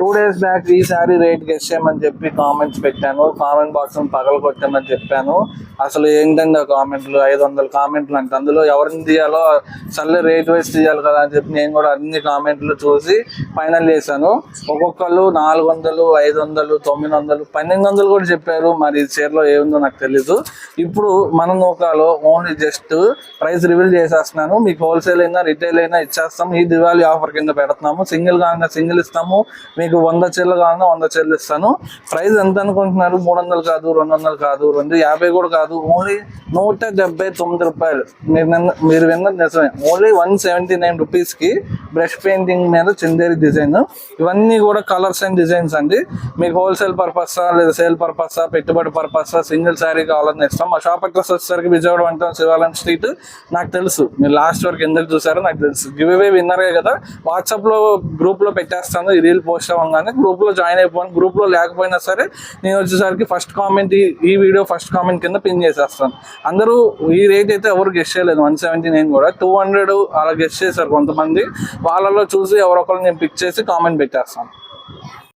Two days back ఈ sari rate guess చేయమని చెప్పి కామెంట్స్ పెట్టాను. కామెంట్ బాక్స్ పగల కొట్టామని చెప్పాను. అసలు ఏంటండి ఆ కామెంట్లు ఐదు వందల కామెంట్లు అంటే అందులో ఎవరిని తీయాలో సర్లే రేట్ వైస్ తీయాలి కదా అని చెప్పి నేను కూడా అన్ని కామెంట్లు చూసి ఫైనల్ చేశాను. ఒక్కొక్కరు నాలుగు వందలు ఐదు వందలు తొమ్మిది వందలు పన్నెండు వందలు కూడా చెప్పారు. మరి చీరలో ఏముందో నాకు తెలీదు. ఇప్పుడు మన నూకాలో ఓన్లీ జస్ట్ ప్రైస్ రివీల్ చేసేస్తున్నాను. మీకు హోల్సేల్ అయినా రిటైల్ అయినా ఇచ్చేస్తాం ఈ దివాళీ ఆఫర్ కింద పెడుతున్నాము. సింగిల్ కాకుండా సింగిల్ ఇస్తాము. మీకు వంద చీరలు కావాలన్నా వంద చీరలు ఇస్తాను. ప్రైస్ ఎంత అనుకుంటున్నారు? మూడు వందలు కాదు రెండు వందలు కాదు రెండు యాభై కూడా కాదు. ఓన్లీ నూట డెబ్బై తొమ్మిది రూపాయలు. మీరు నిన్న మీరు విన్నది నిజమే. ఓన్లీ వన్ సెవెంటీ నైన్ రూపీస్కి బ్రష్ పెయింటింగ్ మీద చిందేరి డిజైన్. ఇవన్నీ కూడా కలర్స్ అండ్ డిజైన్స్ అండి. మీకు హోల్సేల్ పర్పసా లేదా సేల్ పర్పసా పెట్టుబడి పర్పసా సింగిల్ శారీ కావాలని ఇస్తాం మా షాప్ అడ్రస్ వచ్చేసరికి విజయవాడ వంట శివాలయం స్ట్రీట్. నాకు తెలుసు. మీరు లాస్ట్ వరకు ఎందుకు చూసారో నాకు తెలుసు. గివ్ అవే విన్నరే కదా. వాట్సాప్లో గ్రూప్లో పెట్టేస్తాను. ఈ రీల్ పోస్ట్ అవ్వగానే గ్రూప్లో జాయిన్ అయిపోయాను గ్రూప్లో లేకపోయినా సరే నేను వచ్చేసరికి ఫస్ట్ కామెంట్ ఈ వీడియో ఫస్ట్ కామెంట్ కింద పిన్ చేసేస్తాను. అందరూ ఈ రేట్ అయితే ఎవరు గెస్ట్ చేయలేదు. వన్ సెవెంటీ నైన్ కూడా. టూ హండ్రెడ్ అలా గెస్ట్ చేశారు కొంతమంది. వాళ్ళలో చూసి ఎవరొకరిని నేను పిక్ చేసి కామెంట్ పెట్టేస్తాను.